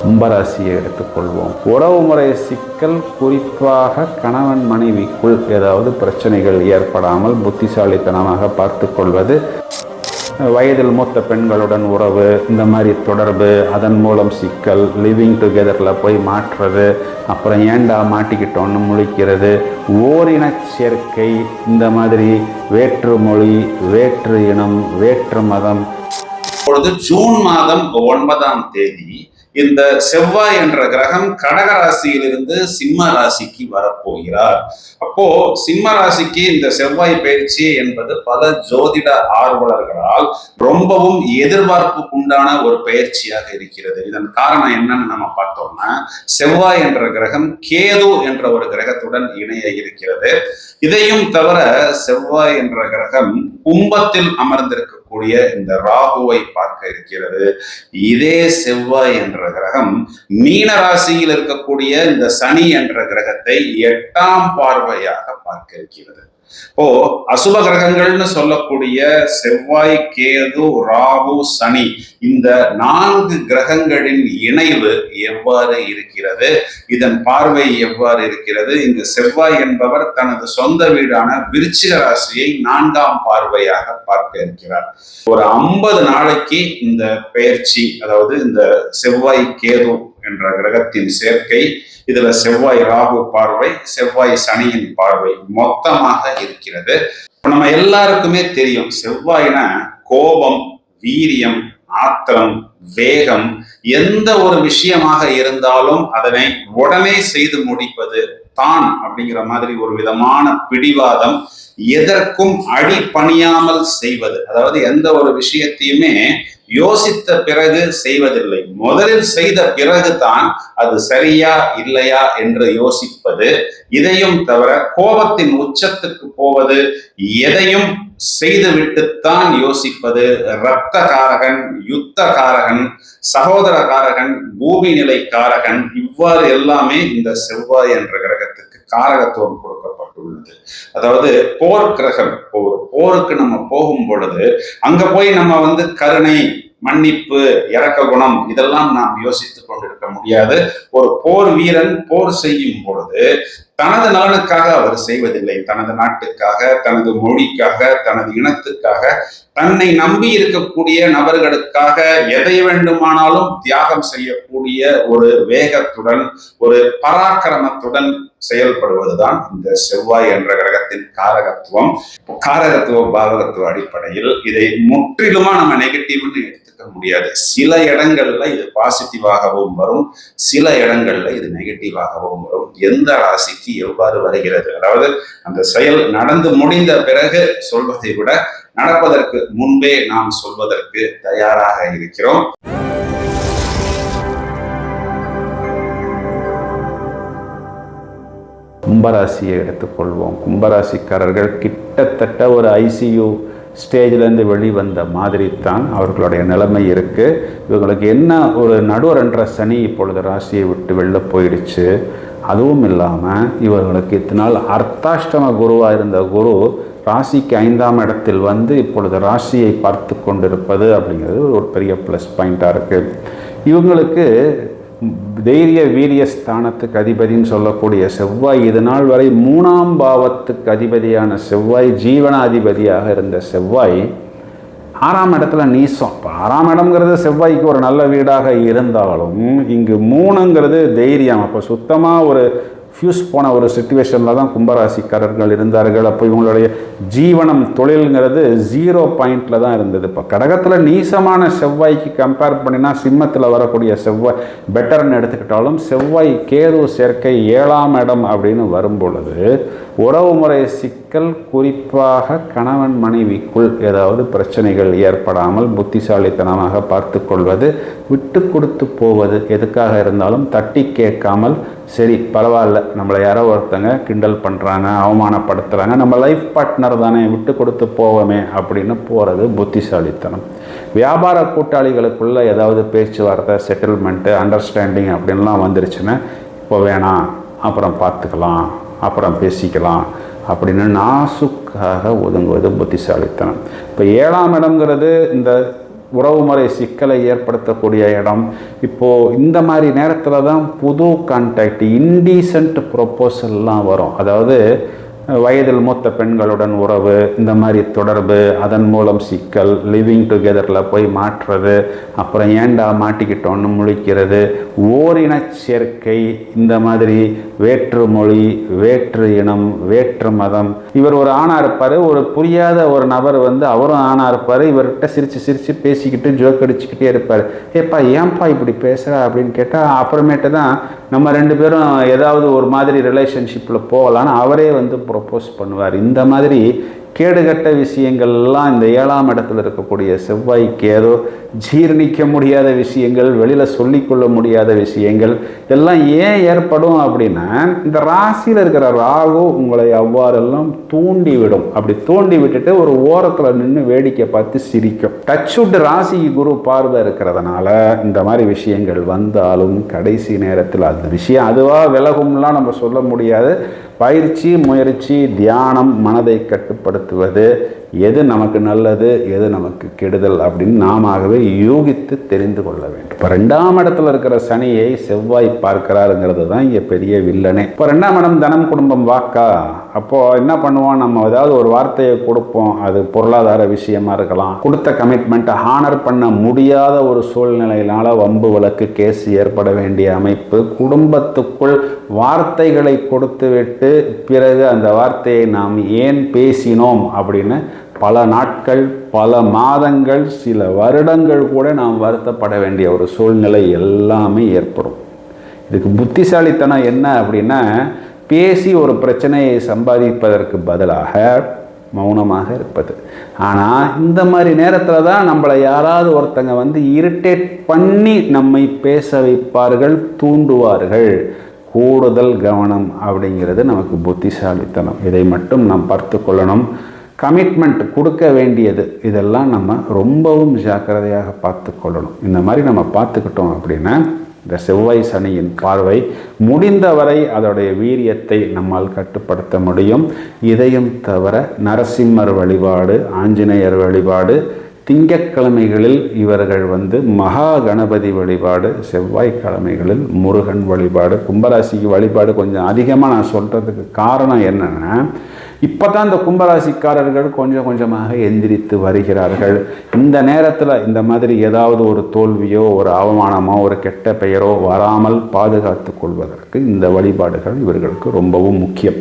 கும்பராசியை எடுத்துக்கொள்வோம். உறவுமுறை சிக்கல் குறிப்பாக கணவன் மனைவிக்குள் ஏதாவது பிரச்சனைகள் ஏற்படாமல் புத்திசாலித்தனமாக பார்த்து கொள்வது. வயதில் மூத்த பெண்களுடன் உறவு இந்த மாதிரி தொடர்பு அதன் மூலம் சிக்கல் லிவிங் டுகெதரில் போய் மாற்றுறது அப்புறம் ஏண்டா மாட்டிக்கிட்டோன்னு முழிக்கிறது ஓரின சேர்க்கை இந்த மாதிரி வேற்று மொழி வேற்று இனம் வேற்று மதம். இப்பொழுது ஜூன் மாதம் ஒன்பதாம் தேதி இந்த செவ்வாய் என்ற கிரகம் கடக ராசியிலிருந்து சிம்ம ராசிக்கு வரப்போகிறார். அப்போ சிம்ம ராசிக்கு இந்த செவ்வாய் பயிற்சி என்பது பல ஜோதிட ஆர்வலர்களால் ரொம்பவும் எதிர்பார்ப்புக்குண்டான ஒரு பயிற்சியாக இருக்கிறது. இதன் காரணம் என்னன்னு நம்ம பார்த்தோம்னா செவ்வாய் என்ற கிரகம் கேது என்ற ஒரு கிரகத்துடன் இணைய இருக்கிறது. இதையும் தவிர செவ்வாய் என்ற கிரகம் கும்பத்தில் இருக்கக்கூடிய இந்த ராகுவை பார்க்க இருக்கிறது. இதே செவ்வாய் என்ற கிரகம் மீன ராசியில் இருக்கக்கூடிய இந்த சனி என்ற கிரகத்தை எட்டாம் பார்வையாக பார்க்க இருக்கிறது. ஓ அசுப கிரகங்கள்னு சொல்லக்கூடிய செவ்வாய் கேது ராகு சனி இந்த நான்கு கிரகங்களின் இணைவு எவ்வாறு இருக்கிறது? இதன் பார்வை எவ்வாறு இருக்கிறது? இந்த செவ்வாய் என்பவர் தனது சொந்த வீடான விருச்சிக ராசியை நான்காம் பார்வையாக பார்க்க இருக்கிறார். ஒரு ஐம்பது நாளைக்கு இந்த பெயர்ச்சி அதாவது இந்த செவ்வாய் கேது என்ற கிரகத்தின் சேர்க்கை இதுல செவ்வாய் ராகு பார்வை செவ்வாய் சனியின் பார்வை மொத்தமாக இருக்கிறது. இப்போ நம்ம எல்லாருக்குமே தெரியும் செவ்வாய்னா கோபம் வீரியம் ஆத்திரம் வேகம் எந்த ஒரு விஷயமாக இருந்தாலும் அதனை உடனே செய்து முடிப்பது தான் அப்படிங்கிற மாதிரி ஒரு விதமான பிடிவாதம் எதற்கும் அடி பணியாமல் செய்வது. அதாவது எந்த ஒரு விஷயத்தையுமே யோசித்த பிறகு செய்வதில்லை. முதலில் செய்த பிறகுதான் அது சரியா இல்லையா என்று யோசிப்பது இதையும் தவிர கோபத்தின் உச்சத்துக்கு போவது எதையும் செய்துவிட்டுத்தான் யோசிப்பது இரத்த காரகன் யுத்த காரகன் சகோதர காரகன் பூமி நிலை காரகன் இவ்வாறு எல்லாமே இந்த செவ்வாய் என்ற கிரகத்துக்கு காரகத்துவம் கொடுக்கப்பட்டுள்ளது. அதாவது போர் கிரகம் போர் போருக்கு நம்ம போகும் பொழுது அங்க போய் நம்ம வந்து கருணை மன்னிப்பு இரக்க குணம் இதெல்லாம் நாம் யோசித்துக் கொண்டிருக்க முடியாது. ஒரு போர் வீரன் போர் செய்யும் பொழுது தனது நலனுக்காக அவர் செய்வதில்லை. தனது நாட்டுக்காக தனது மொழிக்காக தனது இனத்துக்காக தன்னை நம்பி இருக்கக்கூடிய நபர்களுக்காக எதை வேண்டுமானாலும் தியாகம் செய்யக்கூடிய ஒரு வேகத்துடன் ஒரு பராக்கிரமத்துடன் செயல்படுவதுதான் இந்த செவ்வாய் என்ற கிரகத்தின் காரகத்துவம். காரகத்துவ பாவகத்துவ அடிப்படையில் இதை முற்றிலுமா நம்ம நெகட்டிவ்னு எடுத்துக்க முடியாது. சில இடங்கள்ல இது பாசிட்டிவாகவும் வரும். சில இடங்கள்ல இது நெகட்டிவாகவும் வரும். எந்த ராசிக்கு எவ்வாறு வருகிறது? அதாவது அந்த செயல் நடந்து முடிந்த பிறகு சொல்வதை விட நடப்பதற்கு முன்பே நாம் சொல்வதற்கு தயாராக இருக்கிறோம். கும்பராசியை எடுத்துக்கொள்வோம். கும்பராசிக்காரர்கள் கிட்டத்தட்ட ஒரு ஐசியூ ஸ்டேஜிலேருந்து வெளிவந்த மாதிரி தான் அவர்களுடைய நிலைமை இருக்குது இவங்களுக்கு என்ன ஒரு நடுவர் என்ற சனி இப்பொழுது ராசியை விட்டு வெளில போயிடுச்சு. அதுவும் இல்லாமல் இவர்களுக்கு இத்தனால் அர்த்தாஷ்டம குருவாக இருந்த குரு ராசிக்கு ஐந்தாம் இடத்தில் வந்து இப்பொழுது ராசியை பார்த்து கொண்டிருப்பது அப்படிங்கிறது ஒரு பெரிய ப்ளஸ் பாயிண்ட்டாக இருக்குது இவங்களுக்கு தைரிய வீரிய ஸ்தானத்துக்கு அதிபதின்னு சொல்லக்கூடிய செவ்வாய் இது நாள் வரை மூணாம் பாவத்துக்கு அதிபதியான செவ்வாய் ஜீவனாதிபதியாக இருந்த செவ்வாய் ஆறாம் இடத்துல நீசம். இப்போ ஆறாம் இடம்ங்கிறது செவ்வாய்க்கு ஒரு நல்ல வீடாக இருந்தாலும் இங்கு மூணுங்கிறது தைரியம். அப்போ சுத்தமாக ஒரு ஃபியூஸ் போன ஒரு சுச்சுவேஷனில் தான் கும்பராசிக்காரர்கள் இருந்தார்கள். அப்போ இவங்களுடைய ஜீவனம் தொழில்ங்கிறது ஜீரோ பாயிண்டில் தான் இருந்தது. இப்போ கடகத்தில் நீசமான செவ்வாய்க்கு கம்பேர் பண்ணினா சிம்மத்தில் வரக்கூடிய செவ்வாய் பெட்டர்னு எடுத்துக்கிட்டாலும் செவ்வாய் கேது சேர்க்கை ஏழாம் இடம் அப்படின்னு வரும் பொழுது சிக் சிக்கல் குறிப்பாக கணவன் மனைவிக்குள் ஏதாவது பிரச்சனைகள் ஏற்படாமல் புத்திசாலித்தனமாக பார்த்து கொள்வது விட்டு கொடுத்து போவது எதுக்காக இருந்தாலும் தட்டி கேட்காமல் சரி பரவாயில்ல நம்மளை யாரோ ஒருத்தங்க கிண்டல் பண்ணுறாங்க அவமானப்படுத்துகிறாங்க நம்ம லைஃப் பார்ட்னர் தானே விட்டு கொடுத்து போவோமே அப்படின்னு போகிறது புத்திசாலித்தனம். வியாபார கூட்டாளிகளுக்குள்ள ஏதாவது பேச்சுவார்த்தை செட்டில்மெண்ட்டு அண்டர்ஸ்டாண்டிங் அப்படின்லாம் வந்துருச்சுன்னா இப்போ வேணாம் அப்புறம் பார்த்துக்கலாம் அப்புறம் பேசிக்கலாம் அப்படின்னு நாசுக்காக ஒதுங்குவது புத்திசாலித்தனம். இப்போ ஏழாம் இடம்ங்கிறது இந்த உறவுமுறை சிக்கலை ஏற்படுத்தக்கூடிய இடம். இப்போது இந்த மாதிரி நேரத்தில் தான் புது கான்டாக்ட் இன்டீசன்ட் ப்ரொப்போசல்லாம் வரும். அதாவது வயதில் மூத்த பெண்களுடன் உறவு இந்த மாதிரி தொடர்பு அதன் மூலம் சிக்கல் லிவிங் டுகெதரில் போய் மாற்றுறது அப்புறம் ஏண்டா மாட்டிக்கிட்டோன்னு முழிக்கிறது ஓரின சேர்க்கை இந்த மாதிரி வேற்று மொழி வேற்று இனம் வேற்று மதம். இவர் ஒரு ஆணாக இருப்பார் ஒரு புரியாத ஒரு நபர் வந்து அவரும் ஆணாக இருப்பார் இவர்கிட்ட சிரித்து சிரித்து பேசிக்கிட்டு ஜோக் அடிச்சுக்கிட்டே இருப்பார். ஏப்பா ஏன்பா இப்படி பேசுகிற அப்படின்னு கேட்டால் அப்புறமேட்டு தான் நம்ம ரெண்டு பேரும் ஏதாவது ஒரு மாதிரி ரிலேஷன்ஷிப்பில் போகலான்னு அவரே வந்து ப்ரொப்போஸ் பண்ணுவார். இந்த மாதிரி கேடுகட்ட விஷயங்கள்லாம் இந்த ஏழாம் இடத்துல இருக்கக்கூடிய செவ்வாய்க்கு ஏதோ ஜீர்ணிக்க முடியாத விஷயங்கள் வெளியில் சொல்லிக்கொள்ள முடியாத விஷயங்கள் எல்லாம் ஏன் ஏற்படும் அப்படின்னா இந்த ராசியில் இருக்கிற ராகு உங்களை அவ்வாறெல்லாம் தூண்டி விடும் அப்படி தூண்டி விட்டுட்டு ஒரு ஓரத்தில் நின்று வேடிக்கை பார்த்து சிரிக்கும். டச்சுட் ராசி ராசிக்கு குரு பார்வை இருக்கிறதுனால இந்த மாதிரி விஷயங்கள் வந்தாலும் கடைசி நேரத்தில் அந்த விஷயம் அதுவாக விலகும்லாம் நம்ம சொல்ல முடியாது. பயிற்சி முயற்சி தியானம் மனதை கட்டுப்படுத்த பயன்படுத்துவது எது நமக்கு நல்லது எது நமக்கு கெடுதல் அப்படின்னு நாமவே யூகித்து தெரிந்து கொள்ள வேண்டும். இப்போ ரெண்டாம் இடத்துல இருக்கிற சனியை செவ்வாய் பார்க்கிறாருங்கிறது தான் இங்கே பெரிய வில்லனே. இப்போ ரெண்டாம் இடம் தனம் குடும்பம் வாக்கா? அப்போது என்ன பண்ணுவோம்? நம்ம ஏதாவது ஒரு வார்த்தையை கொடுப்போம். அது பொருளாதார விஷயமா இருக்கலாம். கொடுத்த கமிட்மெண்ட்டை ஹானர் பண்ண முடியாத ஒரு சூழ்நிலையினால வம்பு வழக்கு கேஸ் ஏற்பட வேண்டிய அமைப்பு குடும்பத்துக்குள் வார்த்தைகளை கொடுத்துவிட்டு பிறகு அந்த வார்த்தையை நாம் ஏன் பேசினோம் அப்படின்னு பல நாட்கள் பல மாதங்கள் சில வருடங்கள் கூட நாம் வருத்தப்பட வேண்டிய ஒரு சூழ்நிலை எல்லாமே ஏற்படும். இதுக்கு புத்திசாலித்தனம் என்ன அப்படின்னா பேசி ஒரு பிரச்சனையை சம்பாதிப்பதற்கு பதிலாக மௌனமாக இருப்பது. ஆனால் இந்த மாதிரி நேரத்தில் தான் நம்மளை யாராவது ஒருத்தங்க வந்து இரிட்டேட் பண்ணி நம்மை பேச வைப்பார்கள் தூண்டுவார்கள். கூடுதல் கவனம் அப்படிங்கிறது நமக்கு புத்திசாலித்தனம். இதை மட்டும் நாம் பார்த்து கொள்ளணும். கமிட்மெண்ட் கொடுக்க வேண்டியது. இதெல்லாம் நம்ம ரொம்பவும் ஜாக்கிரதையாக பார்த்து கொள்ளணும். இந்த மாதிரி நம்ம பார்த்துக்கிட்டோம் அப்படின்னா இந்த செவ்வாய் சனியின் பார்வை முடிந்தவரை அதோடைய வீரியத்தை நம்மால் கட்டுப்படுத்த முடியும். இதையும் தவிர நரசிம்மர் வழிபாடு ஆஞ்சநேயர் வழிபாடு திங்கட்கிழமைகளில் இவர்கள் வந்து மகா கணபதி வழிபாடு செவ்வாய்க்கிழமைகளில் முருகன் வழிபாடு கும்பராசிக்கு வழிபாடு கொஞ்சம் அதிகமாக நான் சொல்கிறதுக்கு காரணம் என்னென்னா இப்போ தான் இந்த கும்பராசிக்காரர்கள் கொஞ்சம் கொஞ்சமாக எந்திரித்து வருகிறார்கள். இந்த நேரத்தில் இந்த மாதிரி ஏதாவது ஒரு தோல்வியோ ஒரு அவமானமோ ஒரு கெட்ட பெயரோ வராமல் பாதுகாத்து கொள்வதற்கு இந்த வழிபாடுகள் இவர்களுக்கு ரொம்பவும் முக்கியம்.